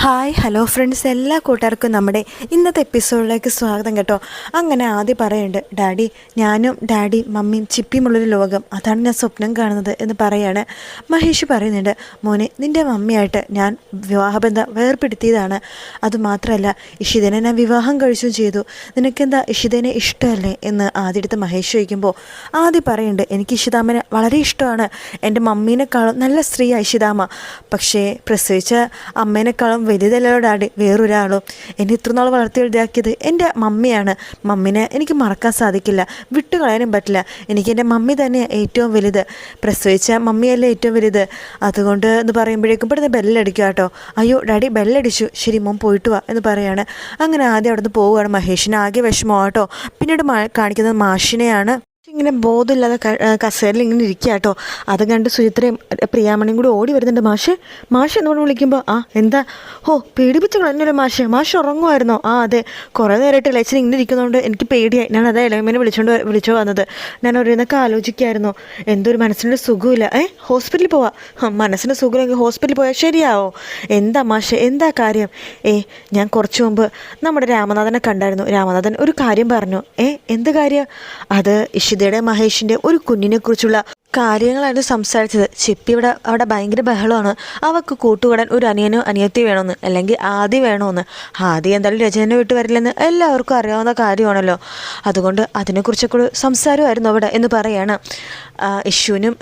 Hi hello friends. എല്ലാ കൂട്ടുകാർക്കും നമ്മുടെ ഇന്നത്തെ എപ്പിസോഡിലേക്ക് സ്വാഗതം കേട്ടോ. അങ്ങനെ ആദ്യം പറയുന്നുണ്ട് ഡാഡി ഞാനും ഡാഡി മമ്മിയും ചിപ്പിയുമുള്ളൊരു ലോകം. അതാണ് ഞാൻ സ്വപ്നം കാണുന്നത് എന്ന് പറയാണ്. മഹേഷ് പറയുന്നുണ്ട് മോനെ നിന്റെ മമ്മിയായിട്ട് ഞാൻ വിവാഹബന്ധം വേർപ്പെടുത്തിയതാണ്. അതുമാത്രമല്ല ഇഷിതനെ ഞാൻ വിവാഹം കഴിച്ചും ചെയ്തു. നിനക്കെന്താ ഇഷിതനെ ഇഷ്ടമല്ലേ? എന്ന് ആദ്യത്തെ മഹേഷ് ചോദിക്കുമ്പോൾ ആദ്യം പറയുന്നുണ്ട് എനിക്ക് ഇഷിതാമ്മനെ വളരെ ഇഷ്ടമാണ്. എന്റെ മമ്മീനെക്കാളും നല്ല സ്ത്രീയാണ് ഇഷിതാമ്മ. പക്ഷേ പ്രസവിച്ച അമ്മേനേക്കാളും വലുതല്ലോ ഡാഡി വേറൊരാളും. എന്നെ ഇത്ര നാൾ വളർത്തി വലുതാക്കിയത് എന്റെ മമ്മിയാണ്. മമ്മിനെ എനിക്ക് മറക്കാൻ സാധിക്കില്ല. വിട്ടുകളയാനും പറ്റില്ല. എനിക്ക് എന്റെ മമ്മി തന്നെ ഏറ്റവും വലുത്. പ്രസവിച്ച മമ്മിയല്ലേ ഏറ്റവും വലുത്. അതുകൊണ്ട് എന്ന് പറയുമ്പോഴേക്കും പെട്ടെന്ന് ബെല്ലടിക്കുക കേട്ടോ. അയ്യോ ഡാഡി ബെല്ലടിച്ചു. ശരി മോൻ പോയിട്ട് വാ എന്ന് പറയാണ്. അങ്ങനെ ആദ്യം അവിടെ നിന്ന് പോവുകയാണ്. മഹേഷിന് ആകെ വിഷമമാട്ടോ പിന്നീട് കാണിക്കുന്നത് മാഷിനെയാണ്. ഇങ്ങനെ ബോധമില്ലാതെ കസേരയിൽ ഇങ്ങനെ ഇരിക്കുക കേട്ടോ അത് കണ്ട് സുചിത്രയും പ്രിയാമണിയും കൂടി ഓടി വരുന്നുണ്ട്. മാഷ് മാഷ് എന്നോട് വിളിക്കുമ്പോൾ ആ എന്താ? ഓ പേടിപ്പിച്ച കളഞ്ഞല്ലോ മാഷ്. മാഷ് ഉറങ്ങുമായിരുന്നോ? ആ അതെ. കുറേ നേരമായിട്ട് ലച്ചൻ ഇങ്ങനെ ഇരിക്കുന്നതുകൊണ്ട് എനിക്ക് പേടിയായി. ഞാൻ അതാ ഇളയമ്മേനെ വിളിച്ചോണ്ട് വിളിച്ചു വന്നത്. ഞാൻ ഓരോന്നൊക്കെ ആലോചിക്കായിരുന്നു. എന്തൊരു മനസ്സിനൊരു സുഖമില്ല ഏ ഹോസ്പിറ്റലിൽ പോവാ. മനസ്സിന് സുഖമില്ലെങ്കിൽ ഹോസ്പിറ്റലിൽ പോയാൽ ശരിയാവോ? എന്താ മാഷ്? എന്താ കാര്യം? ഏ ഞാൻ കുറച്ച് മുമ്പ് നമ്മുടെ രാമനാഥനെ കണ്ടായിരുന്നു. രാമനാഥൻ ഒരു കാര്യം പറഞ്ഞു. ഏ എന്ത് കാര്യം? അത് ഇഷിതയുടെ മഹേഷിന്റെ ഒരു കുഞ്ഞിനെക്കുറിച്ചുള്ള കാര്യങ്ങളാണ് സംസാരിച്ചത്. ചിപ്പി ഇവിടെ അവിടെ ഭയങ്കര ബഹളമാണ്. അവൾക്ക് കൂട്ടുകൂടാൻ ഒരു അനിയനോ അനിയത്തി വേണമെന്ന് അല്ലെങ്കിൽ ആദി വേണമെന്ന്. ആദി എന്തായാലും രചനനെ വിട്ട് വരില്ലെന്ന് എല്ലാവർക്കും അറിയാവുന്ന കാര്യമാണല്ലോ. അതുകൊണ്ട് അതിനെക്കുറിച്ചൊക്കെ ഒരു സംസാരമായിരുന്നു അവിടെ എന്ന് പറയാണ്. യശുവിനും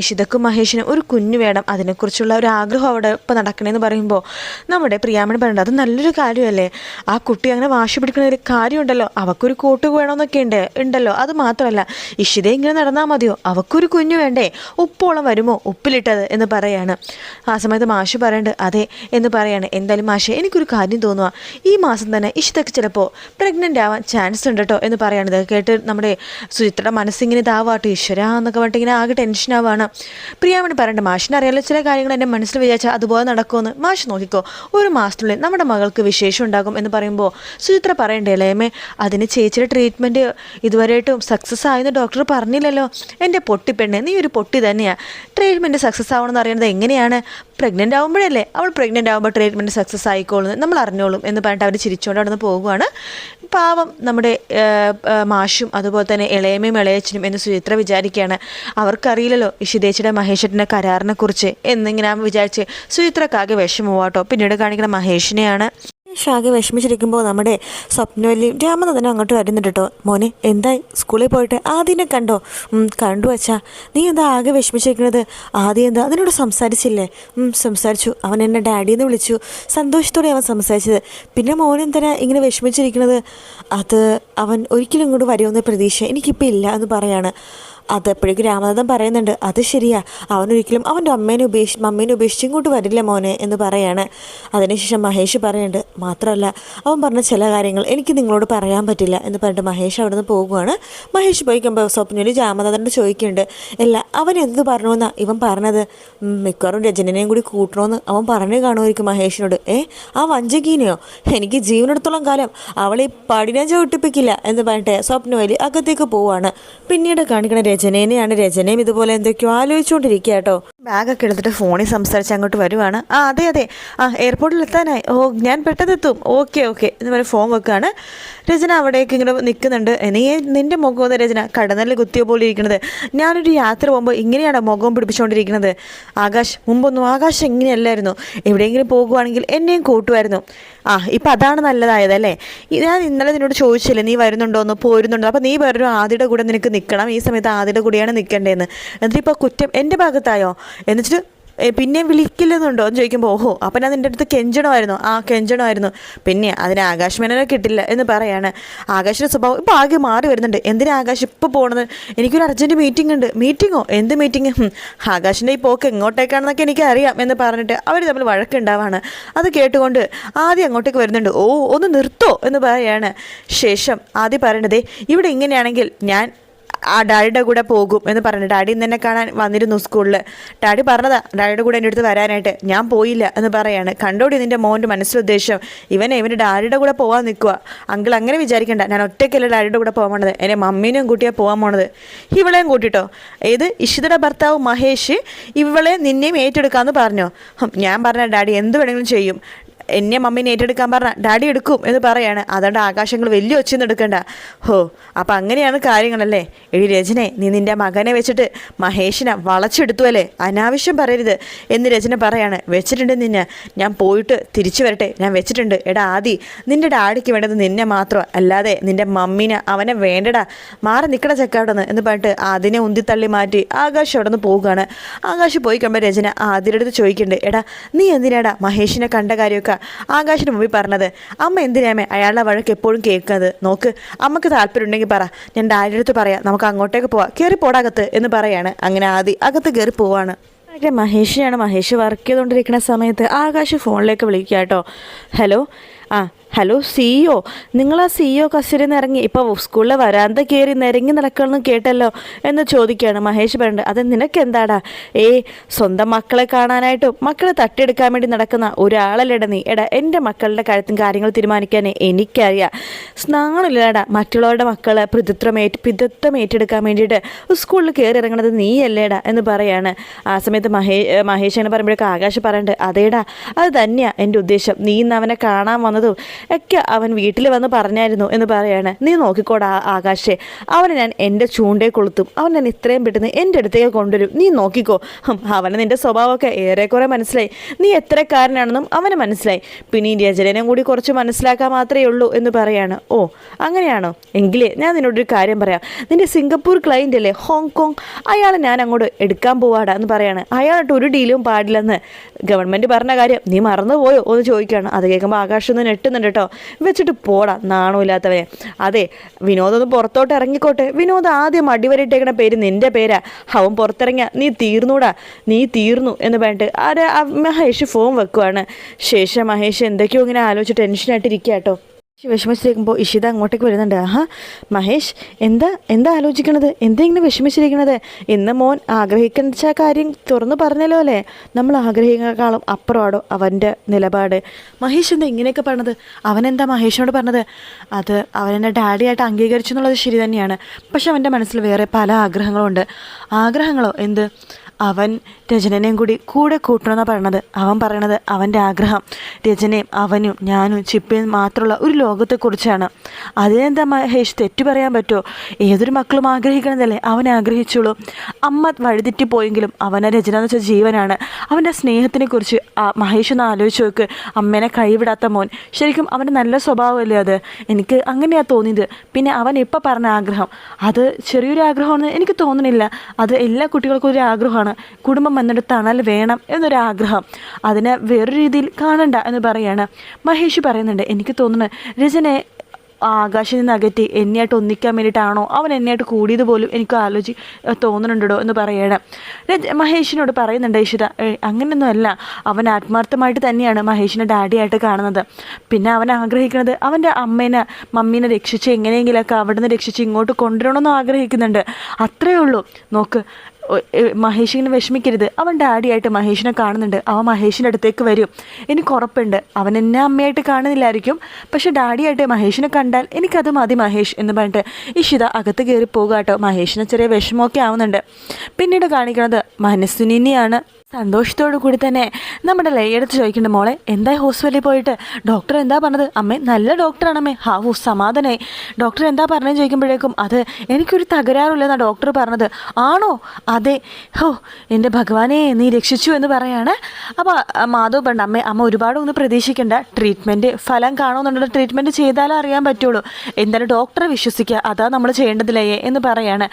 ഇഷിതക്കും മഹേഷിനും ഒരു കുഞ്ഞു വേണം. അതിനെക്കുറിച്ചുള്ള ഒരു ആഗ്രഹം അവിടെ ഇപ്പോൾ നടക്കണേന്ന് പറയുമ്പോൾ നമ്മുടെ പ്രിയാമണി പറയുന്നത് അത് നല്ലൊരു കാര്യമല്ലേ? ആ കുട്ടി അങ്ങനെ വാശി പിടിക്കുന്ന ഒരു കാര്യമുണ്ടല്ലോ. അവക്കൊരു കൂട്ട് വേണമെന്നൊക്കെ ഉണ്ട് ഉണ്ടല്ലോ. അത് മാത്രമല്ല ഇഷിത ഇങ്ങനെ നടന്നാൽ മതിയോ? അവക്കൊരു കുഞ്ഞു വേണ്ടേ? ഉപ്പോളം വരുമോ? ഉപ്പിലിട്ടത് എന്ന് പറയാണ്. ആ സമയത്ത് മാഷ് പറയണ്ട് അതെ എന്ന് പറയാണ്. എന്തായാലും മാഷെ എനിക്കൊരു കാര്യം തോന്നുക ഈ മാസം തന്നെ ഇഷിതക്ക് ചിലപ്പോൾ പ്രഗ്നന്റ് ആവാൻ ചാൻസ് ഉണ്ട് കേട്ടോ എന്ന് പറയാണ്. ഇത് കേട്ട് നമ്മുടെ സുചിത്രയുടെ മനസ്സിങ്ങനെ ഇതാവാട്ടോ. ഈശ്വര എന്നൊക്കെ പറഞ്ഞിട്ട് ഇങ്ങനെ ആകെ ടെൻഷനാവാണ് പ്രിയാമണി പറയണ്ട മാഷിന് അറിയാലോ ചില കാര്യങ്ങൾ എന്റെ മനസ്സിൽ വിചാരിച്ചാൽ അതുപോലെ നടക്കുമെന്ന്. മാഷ് നോക്കിക്കോ ഒരു മാസത്തിനുള്ളിൽ നമ്മുടെ മകൾക്ക് വിശേഷം ഉണ്ടാകും എന്ന് പറയുമ്പോൾ സുചിത്ര പറയണ്ടേ അല്ലേമേ അതിന് ചേച്ചിയുടെ ട്രീറ്റ്മെന്റ് ഇതുവരെയായിട്ടും സക്സസ് ആയെന്ന് ഡോക്ടർ പറഞ്ഞില്ലല്ലോ. എന്റെ പൊട്ടിപ്പെണ്ണെ നീ ഒരു പൊട്ടി തന്നെയാണ് ട്രീറ്റ്മെന്റ് സക്സസ് ആവണമെന്ന് അറിയുന്നത് എങ്ങനെയാണ്? പ്രഗ്നന്റ് ആകുമ്പോഴല്ലേ അവൾ പ്രഗ്നന്റ് ആകുമ്പോൾ ട്രീറ്റ്മെന്റ് സക്സസ് ആയിക്കോളും നമ്മൾ അറിഞ്ഞോളും എന്ന് പറഞ്ഞിട്ട് അവർ ചിരിച്ചുകൊണ്ട് അവിടെ നിന്ന് പോകുവാണ് പാവം നമ്മുടെ മാഷും അതുപോലെ തന്നെ ഇളയമയും ഇളയച്ചനും എന്ന് സുചിത്ര വിചാരിക്കുകയാണ്. അവർക്കറിയില്ലല്ലോ ഇഷിതേച്ചിയുടെ മഹേഷേട്ടന്റെ കരാറിനെക്കുറിച്ച്. എന്നിങ്ങനെ വിചാരിച്ച് സുചിത്രക്കാകെ വിഷമമാട്ടോ. പിന്നീട് കാണിക്കുന്ന മഹേഷിനെയാണ്. ഷാകെ വിഷമിച്ചിരിക്കുമ്പോൾ നമ്മുടെ സ്വപ്നവല്ലിയും രാമനാഥനും അങ്ങോട്ട് വരുന്നുണ്ട് കേട്ടോ മോനെ എന്തായി സ്കൂളിൽ പോയിട്ട് ആദ്യനെ കണ്ടോ? കണ്ടു വച്ചാ നീ എന്താ ആകെ വിഷമിച്ചിരിക്കുന്നത്? ആദ്യം എന്താ? അതിനോട് സംസാരിച്ചില്ലേ? സംസാരിച്ചു. അവൻ എന്നെ ഡാഡിയെന്ന് വിളിച്ചു. സന്തോഷത്തോടെ അവൻ സംസാരിച്ചത്. പിന്നെ മോൻ എന്തിനാ ഇങ്ങനെ വിഷമിച്ചിരിക്കുന്നത്? അത് അവൻ ഒരിക്കലും ഇങ്ങോട്ട് വരുമെന്ന പ്രതീക്ഷ എനിക്കിപ്പോൾ ഇല്ല എന്ന് പറയാണ്. അതെപ്പോഴേക്കും രാമനാഥൻ പറയുന്നുണ്ട് അത് ശരിയാ. അവനൊരിക്കലും അവന്റെ അമ്മേനെ ഉപേക്ഷി മമ്മേനെ ഉപേക്ഷിച്ച് ഇങ്ങോട്ട് വരില്ല മോനെ എന്ന് പറയാണ്. അതിനുശേഷം മഹേഷ് പറയുന്നുണ്ട് മാത്രമല്ല അവൻ പറഞ്ഞ ചില കാര്യങ്ങൾ എനിക്ക് നിങ്ങളോട് പറയാൻ പറ്റില്ല എന്ന് പറഞ്ഞിട്ട് മഹേഷ് അവിടെ നിന്ന് പോകുവാണ്. മഹേഷ് പോയിക്കുമ്പോൾ സ്വപ്നയിൽ രാമനാഥനോട് ചോദിക്കുന്നുണ്ട് അല്ല അവൻ എന്ത് പറഞ്ഞോന്നാ ഇവൻ പറഞ്ഞത്? മിക്കവാറും രജനനെയും കൂടി കൂട്ടണമെന്ന് അവൻ പറഞ്ഞു കാണുമായിരിക്കും മഹേഷിനോട്. ഏ ആ വഞ്ചകീനെയോ? എനിക്ക് ജീവനെടുത്തോളം കാലം അവളെ പടിനെ ചവിട്ടിപ്പിക്കില്ല എന്ന് പറഞ്ഞിട്ട് സ്വപ്നവലി അകത്തേക്ക് പോവാണ്. പിന്നീട് കാണിക്കണ രചനേനെയാണ് രചനയും ഇതുപോലെ എന്തൊക്കെയോ ആലോചിച്ചുകൊണ്ടിരിക്കുക കേട്ടോ. ബാഗൊക്കെ എടുത്തിട്ട് ഫോണിൽ സംസാരിച്ച് അങ്ങോട്ട് വരുവാണ്. ആ അതെ അതെ. ആ എയർപോർട്ടിൽ എത്താനായി. ഓ ഞാൻ പെട്ടെന്ന് എത്തും ഓക്കെ ഓക്കെ. എന്ന് പറഞ്ഞ് ഫോൺ വെക്കുകയാണ് രചന അവിടേക്ക് ഇങ്ങനെ നിൽക്കുന്നുണ്ട്. നീ നിന്റെ മുഖം രചന കടന്നൽ കുത്തിയ പോലെ ഇരിക്കുന്നത്. ഞാനൊരു യാത്ര പോകുമ്പോൾ ഇങ്ങനെയാണ് മുഖം പിടിപ്പിച്ചുകൊണ്ടിരിക്കുന്നത്? ആകാശ് മുമ്പൊന്നും ആകാശ് ഇങ്ങനെയല്ലായിരുന്നു. എവിടെയെങ്കിലും പോകുവാണെങ്കിൽ എന്നെയും കൂട്ടുമായിരുന്നു. ആ ഇപ്പം അതാണ് നല്ലതായതല്ലേ? അല്ലേ ഞാൻ ഇന്നലെ നിന്നോട് ചോദിച്ചില്ലേ നീ വരുന്നുണ്ടോ എന്ന് പോരുന്നുണ്ടോ? അപ്പോൾ നീ പറഞ്ഞു ആദ്യയുടെ കൂടെ നിനക്ക് നിൽക്കണം. ഈ സമയത്ത് ആദ്യയുടെ കൂടെയാണ് നിൽക്കേണ്ടതെന്ന്. എന്നിട്ടിപ്പോൾ കുറ്റം എന്റെ ഭാഗത്തായോ? എന്നിട്ട് പിന്നെ വിളിക്കില്ലെന്നുണ്ടോ? എന്ന് ചോദിക്കുമ്പോൾ ഓഹോ അപ്പം ഞാൻ നിന്റെ അടുത്ത് കെഞ്ചണമായിരുന്നു. ആ കെഞ്ചണമായിരുന്നു. പിന്നെ അതിന് ആകാശ് കിട്ടില്ല എന്ന് പറയാണ്. ആകാശിന്റെ സ്വഭാവം ഇപ്പോൾ ആകെ മാറി വരുന്നുണ്ട്. എന്തിനാ ആകാശ് ഇപ്പോൾ പോണത്? എനിക്കൊരു അർജന്റ് മീറ്റിംഗ് ഉണ്ട്. മീറ്റിങ്ങോ എന്ത് മീറ്റിംഗ് ആകാശിന്റെ ഈ പോക്ക് എങ്ങോട്ടേക്കാണെന്നൊക്കെ എനിക്ക് അറിയാം എന്ന് പറഞ്ഞിട്ട് അവർ തമ്മിൽ വഴക്കുണ്ടാവാണ്. അത് കേട്ടുകൊണ്ട് ആദ്യം അങ്ങോട്ടേക്ക് വരുന്നുണ്ട്. ഓ ഒന്ന് നിർത്തോ എന്ന് പറയാണ്. ശേഷം ആദ്യം പറയണതേ ഇവിടെ ഇങ്ങനെയാണെങ്കിൽ ഞാൻ ആ ഡാഡിയുടെ കൂടെ പോകും എന്ന് പറഞ്ഞു ഡാഡി ഇന്ന് കാണാൻ വന്നിരുന്നു സ്കൂളിൽ ഡാഡി പറഞ്ഞതാ ഡാഡിയുടെ കൂടെ എന്റെ അടുത്ത് വരാനായിട്ട് ഞാൻ പോയില്ല എന്ന് പറയാണ്. കണ്ടോടി നിന്റെ മോന്റെ മനസ്സിലുദ്ദേശം? ഇവനെ ഇവന്റെ ഡാഡിയുടെ കൂടെ പോകാൻ നിൽക്കുക അങ്കിൾ അങ്ങനെ വിചാരിക്കണ്ട ഞാൻ ഒറ്റയ്ക്കല്ല ഡാഡിയുടെ കൂടെ പോകാൻ പോണത്? എന്റെ മമ്മീനെയും കൂട്ടിയാണ് പോകാൻ പോണത്? ഇവളെയും കൂട്ടിട്ടോ? ഏത്? ഇഷിതയുടെ ഭർത്താവ് മഹേഷ് ഇവളെ നിന്നെയും ഏറ്റെടുക്കാമെന്ന് പറഞ്ഞോ. ഞാൻ പറഞ്ഞ ഡാഡി എന്ത് വേണമെങ്കിലും ചെയ്യും. എന്നെ മമ്മീനെ ഏറ്റെടുക്കാൻ പറഞ്ഞ ഡാഡി എടുക്കും എന്ന് പറയാണ്. അതുകൊണ്ട് ആകാശങ്ങൾ വലിയ ഒച്ചയൊന്നും എടുക്കണ്ട. ഹോ അപ്പം അങ്ങനെയാണ് കാര്യങ്ങളല്ലേ? എടി രചനെ നീ നിന്റെ മകനെ വെച്ചിട്ട് മഹേഷിനെ വളച്ചെടുത്തു അല്ലേ? അനാവശ്യം പറയരുത് എന്ന് രചന പറയാണ്. വെച്ചിട്ടുണ്ട് നിന്നെ. ഞാൻ പോയിട്ട് തിരിച്ചു വരട്ടെ. ഞാൻ വെച്ചിട്ടുണ്ട്. എടാ ആദി നിന്റെ ഡാഡിക്ക് വേണ്ടത് നിന്നെ മാത്രം. അല്ലാതെ നിന്റെ മമ്മീനെ അവനെ വേണ്ടടാ. മാറി നിൽക്കട ചെക്കാടെന്ന് എന്ന് പറഞ്ഞിട്ട് അതിനെ ഉന്തിത്തള്ളി മാറ്റി ആകാശം അവിടെ നിന്ന് പോവുകയാണ്. ആകാശ് പോയി കഴിയുമ്പോൾ രചന ആദ്യയുടെ അടുത്ത് ചോദിക്കുന്നുണ്ട്. എടാ നീ എന്തിനാടാ മഹേഷിനെ കണ്ട കാര്യമൊക്കെ ആകാശിന് മുമ്പിൽ പറഞ്ഞത് അമ്മ എന്തിനാമേ അയാളുടെ വഴക്ക് എപ്പോഴും കേൾക്കുന്നത് നോക്ക് അമ്മയ്ക്ക് താല്പര്യം ഉണ്ടെങ്കിൽ പറ. ഞാൻ ഡാഡിയുടെ അടുത്ത് പറയാം. നമുക്ക് അങ്ങോട്ടേക്ക് പോവാം. കയറി പോടാകത്ത് എന്ന് പറയാണ്. അങ്ങനെ ആദി അകത്ത് കയറി പോവാണ്. പക്ഷേ മഹേഷിനെയാണ്. മഹേഷ് വർക്ക് ചെയ്തുകൊണ്ടിരിക്കുന്ന സമയത്ത് ആകാശ് ഫോണിലേക്ക് വിളിക്കുക കേട്ടോ. ഹലോ ആ ഹലോ സിഇഒ നിങ്ങൾ ആ സിഇഒ കസ്റ്റഡിയിൽ നിന്ന് ഇറങ്ങി ഇപ്പോൾ സ്കൂളിലെ വരാന്ത കയറി നിരങ്ങി നടക്കണമെന്ന് കേട്ടല്ലോ എന്ന് ചോദിക്കുകയാണ് മഹേഷ് പറഞ്ഞത് അത് നിനക്ക് എന്താടാ ഏ സ്വന്തം മക്കളെ കാണാനായിട്ടും മക്കളെ തട്ടിയെടുക്കാൻ വേണ്ടി നടക്കുന്ന ഒരാളല്ലേടാ നീ. എടാ എന്റെ മക്കളുടെ കാര്യത്തിനും കാര്യങ്ങൾ തീരുമാനിക്കാൻ എനിക്കറിയാം. സ്നാണില്ലടാ മറ്റുള്ളവരുടെ മക്കളെ പിതൃത്വമേറ്റ് പിതൃത്വം ഏറ്റെടുക്കാൻ വേണ്ടിയിട്ട് സ്കൂളിൽ കയറി ഇറങ്ങണത് നീയല്ലേടാ എന്ന് പറയാണ്. ആ സമയത്ത് മഹേ മഹേഷ് എന്ന് പറയുമ്പോഴേക്കും ആകാശ് പറയണ്ട് അതേടാ അത് തന്നെയാണ് എന്റെ ഉദ്ദേശം. നീ ഇന്ന് അവനെ കാണാൻ വന്നതും ഒക്കെ അവൻ വീട്ടിൽ വന്ന് പറഞ്ഞായിരുന്നു എന്ന് പറയാണ്. നീ നോക്കിക്കോടാ ആകാശേ അവനെ ഞാൻ എന്റെ ചൂണ്ടേ കൊളുത്തും അവൻ ഞാൻ ഇത്രയും പെട്ടെന്ന് എന്റെ അടുത്തേക്ക് കൊണ്ടുവരും. നീ നോക്കിക്കോ. അവന് നിന്റെ സ്വഭാവമൊക്കെ ഏറെക്കുറെ മനസ്സിലായി. നീ എത്രക്കാരനാണെന്നും അവന് മനസ്സിലായി. പിന്നെ ഈ രചനയും കൂടി കുറച്ച് മനസ്സിലാക്കാൻ മാത്രമേ ഉള്ളൂ എന്ന് പറയാണ്. ഓ അങ്ങനെയാണോ? എങ്കിലേ ഞാൻ നിന്നോടൊരു കാര്യം പറയാം. നിന്റെ സിംഗപ്പൂർ ക്ലയന്റ് അല്ലേ ഹോങ്കോങ്? അയാളെ ഞാൻ അങ്ങോട്ട് എടുക്കാൻ പോവാടാ എന്ന് പറയാണ്. അയാളായിട്ട് ഒരു ഡീലും പാടില്ലെന്ന് ഗവൺമെന്റ് പറഞ്ഞ കാര്യം നീ മറന്നുപോയോ എന്ന് ചോദിക്കുകയാണ്. അത് കേൾക്കുമ്പോൾ ആകാശം ഒന്ന് ഞെട്ടുന്നുണ്ട് കേട്ടോ വെച്ചിട്ട് പോടാ നാണമില്ലാത്തവനെ. അതെ വിനോദം ഒന്ന് പുറത്തോട്ട് ഇറങ്ങിക്കോട്ടെ. വിനോദ് ആദ്യം അടിവരയിട്ടേക്കണ പേര് നിന്റെ പേരാ. അവൻ പുറത്തിറങ്ങിയ നീ തീർന്നൂടാ. നീ തീർന്നു എന്ന് പറഞ്ഞിട്ട് ആര് മഹേഷ് ഫോൺ വെക്കുവാണ്. ശേഷം മഹേഷ് എന്തൊക്കെയോ ഇങ്ങനെ ആലോചിച്ച് ടെൻഷനായിട്ടിരിക്കുക കേട്ടോ വിഷമിച്ചിരിക്കുമ്പോൾ ഇഷിത അങ്ങോട്ടേക്ക് വരുന്നുണ്ട്. ആഹാ മഹേഷ് എന്താ എന്താ ആലോചിക്കണത്? എന്താ ഇങ്ങനെ വിഷമിച്ചിരിക്കണത്? ഇന്ന് മോൻ ആഗ്രഹിക്കുന്ന കാര്യം തുറന്നു പറഞ്ഞല്ലോ അല്ലേ? നമ്മൾ ആഗ്രഹിക്കുന്നേക്കാളും അപ്പുറമാണോ അവന്റെ നിലപാട്? മഹേഷ് എന്താ ഇങ്ങനെയൊക്കെ പറഞ്ഞത്? അവനെന്താ മഹേഷിനോട് പറഞ്ഞത്? അത് അവനെന്നെ ഡാഡിയായിട്ട് അംഗീകരിച്ചു എന്നുള്ളത് ശരി തന്നെയാണ്. പക്ഷെ അവന്റെ മനസ്സിൽ വേറെ പല ആഗ്രഹങ്ങളുണ്ട്. ആഗ്രഹങ്ങളോ? എന്ത്? അവൻ രചനനെയും കൂടി കൂടെ കൂട്ടണമെന്നാണ് പറയണത്. അവൻ പറയണത് അവന്റെ ആഗ്രഹം. രചനയും അവനും ഞാനും ചിപ്പയും മാത്രമുള്ള ഒരു ലോകത്തെക്കുറിച്ചാണ്. അതിനെന്താ മഹേഷ് തെറ്റു പറയാൻ പറ്റുമോ ഏതൊരു മക്കളും ആഗ്രഹിക്കണതല്ലേ? അവൻ ആഗ്രഹിച്ചുള്ളൂ അമ്മ വഴിതെറ്റി പോയെങ്കിലും അവനെ രചന എന്ന് വെച്ചാൽ ജീവനാണ്. അവന്റെ സ്നേഹത്തിനെക്കുറിച്ച് മഹേഷ് ഒന്ന് ആലോചിച്ച് നോക്ക്. അമ്മേനെ കൈവിടാത്ത മോൻ. ശരിക്കും അവന്റെ നല്ല സ്വഭാവമല്ലേ അത്? എനിക്ക് അങ്ങനെയാണ് തോന്നിയത്. പിന്നെ അവൻ ഇപ്പം പറഞ്ഞ ആഗ്രഹം. അത് ചെറിയൊരു ആഗ്രഹമാണെന്ന് എനിക്ക് തോന്നുന്നില്ല അത് എല്ലാ കുട്ടികൾക്കും ഒരു ആഗ്രഹമാണ്. കുടുംബം തണൽ വേണം എന്നൊരാഗ്രഹം. അതിനെ വേറൊരു രീതിയിൽ കാണണ്ട എന്ന് പറയാണ്. മഹേഷ് പറയുന്നുണ്ട് എനിക്ക് തോന്നുന്നു രചനയെ ആകാശം നിന്ന് അകറ്റി എന്നെയായിട്ട് ഒന്നിക്കാൻ വേണ്ടിയിട്ടാണോ? അവൻ എന്നെയായിട്ട് കൂടിയത് പോലും എനിക്ക് ആലോചി തോന്നുന്നുണ്ടോ എന്ന് പറയണം. മഹേഷിനോട് പറയുന്നുണ്ട് ഈശ്വര അങ്ങനെയൊന്നുമല്ല. അവൻ ആത്മാർത്ഥമായിട്ട് തന്നെയാണ് മഹേഷിനെ ഡാഡിയായിട്ട് കാണുന്നത്. പിന്നെ അവൻ ആഗ്രഹിക്കുന്നത് അവന്റെ അമ്മേനെ മമ്മീനെ രക്ഷിച്ച് എങ്ങനെയെങ്കിലൊക്കെ അവിടെ നിന്ന് രക്ഷിച്ച് ഇങ്ങോട്ട് കൊണ്ടുവരണമെന്ന് ആഗ്രഹിക്കുന്നുണ്ട്. അത്രയേ ഉള്ളൂ. നോക്ക് മഹേഷിനെ വിഷമിക്കരുത്. അവൻ ഡാഡിയായിട്ട് മഹേഷിനെ കാണുന്നുണ്ട്. അവൻ മഹേഷിന്റെ അടുത്തേക്ക് വരും. എനിക്ക് ഉറപ്പുണ്ട് അവൻ എന്നെ അമ്മയായിട്ട് കാണുന്നില്ലായിരിക്കും. പക്ഷേ ഡാഡിയായിട്ട് മഹേഷിനെ കണ്ടാൽ എനിക്കത് മതി മഹേഷ് എന്ന് പറഞ്ഞിട്ട് ഇഷിത അകത്ത് കയറി പോകുക കേട്ടോ മഹേഷിന് ചെറിയ വിഷമമൊക്കെ ആവുന്നുണ്ട്. പിന്നീട് കാണിക്കുന്നത് മനസ്സിനെയാണ് സന്തോഷത്തോടു കൂടി തന്നെ നമ്മുടെ ലയ്യെടുത്ത് ചോദിക്കേണ്ട മോളെ എന്തായി ഹോസ്പിറ്റലിൽ പോയിട്ട്? ഡോക്ടർ എന്താ പറഞ്ഞത്? അമ്മേ നല്ല ഡോക്ടറാണമ്മേ ഹാവു സമാധാനായി. ഡോക്ടർ എന്താ പറഞ്ഞതെന്ന് ചോദിക്കുമ്പോഴേക്കും അത് എനിക്കൊരു തകരാറില്ലെന്നാണ് ഡോക്ടർ പറഞ്ഞത്. ആണോ? അതെ. ഹോ എന്റെ ഭഗവാനെ നീ രക്ഷിച്ചു എന്ന് പറയാണ്. അപ്പോൾ മാധവ് പറഞ്ഞ അമ്മ അമ്മ ഒരുപാടൊന്നും പ്രതീക്ഷിക്കേണ്ട. ട്രീറ്റ്മെന്റ് ഫലം കാണുമെന്നുണ്ടെങ്കിൽ ട്രീറ്റ്മെന്റ് ചെയ്താലേ അറിയാൻ പറ്റുള്ളൂ. എന്തായാലും ഡോക്ടറെ വിശ്വസിക്കുക. അതാ നമ്മൾ ചെയ്യേണ്ടത് ലയെ എന്ന് പറയാണ്.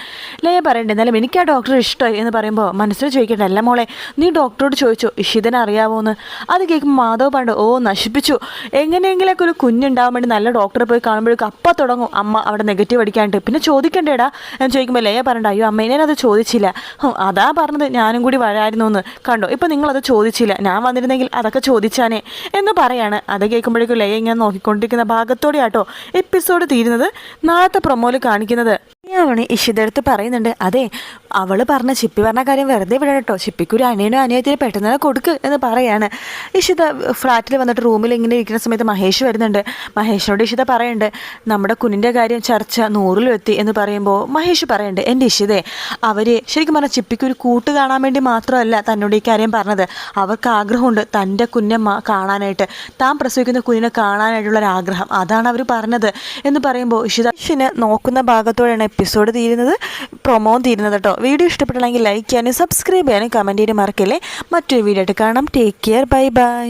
ലയ പറയണ്ടേ എന്നാലും എനിക്ക് ആ ഡോക്ടർ ഇഷ്ടമായി എന്ന് പറയുമ്പോൾ മനസ്സിൽ ചോദിക്കട്ടെ അല്ല മോളെ നീ ഡോക്ടറോട് ചോദിച്ചു ഇഷിതനെ അറിയാവോന്ന് അത് കേൾക്കുമ്പോൾ മാധവ് പണ്ട് ഓ നശിപ്പിച്ചു. എങ്ങനെയെങ്കിലൊക്കെ ഒരു കുഞ്ഞുണ്ടാവാൻ വേണ്ടി നല്ല ഡോക്ടറെ പോയി കാണുമ്പോഴേക്കും അപ്പം തുടങ്ങും. അമ്മ അവിടെ നെഗറ്റീവ് അടിക്കാണ്ട് പിന്നെ ചോദിക്കണ്ടേടാ? എന്ന് ചോദിക്കുമ്പോൾ ലയ പറയണ്ട അയ്യോ അമ്മേനെ അത് ചോദിച്ചില്ല. അതാ പറഞ്ഞത് ഞാനും കൂടി വരായിരുന്നു എന്ന് കണ്ടോ ഇപ്പം നിങ്ങളത് ചോദിച്ചില്ല. ഞാൻ വന്നിരുന്നെങ്കിൽ അതൊക്കെ ചോദിച്ചാനേ എന്ന് പറയാണ്. അത് കേൾക്കുമ്പോഴേക്കും ലയ ഇങ്ങനെ നോക്കിക്കൊണ്ടിരിക്കുന്ന ഭാഗത്തോടെ ആട്ടോ എപ്പിസോഡ് തീരുന്നത്. നാളത്തെ പ്രൊമോയിൽ കാണിക്കുന്നത്. ാണ് ഇഷിതടുത്ത് പറയുന്നുണ്ട് അതെ അവൾ പറഞ്ഞ ചിപ്പി പറഞ്ഞ കാര്യം വെറുതെ വിടാം കേട്ടോ. ചിപ്പിക്ക് ഒരു അനിയനോ അനിയത്തിനെ പെട്ടെന്ന് തന്നെ കൊടുക്ക് എന്ന് പറയാണ്. ഇഷിത ഫ്ലാറ്റിൽ വന്നിട്ട് റൂമിൽ ഇങ്ങനെ ഇരിക്കുന്ന സമയത്ത് മഹേഷ് വരുന്നുണ്ട്. മഹേഷിനോട് ഇഷിത പറയുന്നുണ്ട് നമ്മുടെ കുഞ്ഞിന്റെ കാര്യം ചർച്ച നൂറിലെത്തി എന്ന് പറയുമ്പോൾ മഹേഷ് പറയുന്നുണ്ട് എന്റെ ഇഷിതെ അവർ ശരിക്കും പറഞ്ഞാൽ ചിപ്പിക്ക് ഒരു കൂട്ട് കാണാൻ വേണ്ടി മാത്രമല്ല തന്നോട് ഈ കാര്യം പറഞ്ഞത്. അവർക്ക് ആഗ്രഹമുണ്ട് തന്റെ കുഞ്ഞെ കാണാനായിട്ട്. താൻ പ്രസവിക്കുന്ന കുഞ്ഞിനെ കാണാനായിട്ടുള്ള ആഗ്രഹം അതാണ് അവർ പറഞ്ഞത് എന്ന് പറയുമ്പോൾ ഇഷിതാഷിനെ നോക്കുന്ന ഭാഗത്തോടെയാണ് എപ്പിസോഡ് തീരുന്നത് പ്രൊമോ തീരുന്നത് കേട്ടോ വീഡിയോ ഇഷ്ടപ്പെട്ടില്ലെങ്കിൽ ലൈക്ക് ചെയ്യാനും സബ്സ്ക്രൈബ് ചെയ്യാനും കമന്റ് ചെയ്യാനും മറക്കല്ലേ. മറ്റൊരു വീഡിയോ ആയിട്ട് കാണാം. Take care bye bye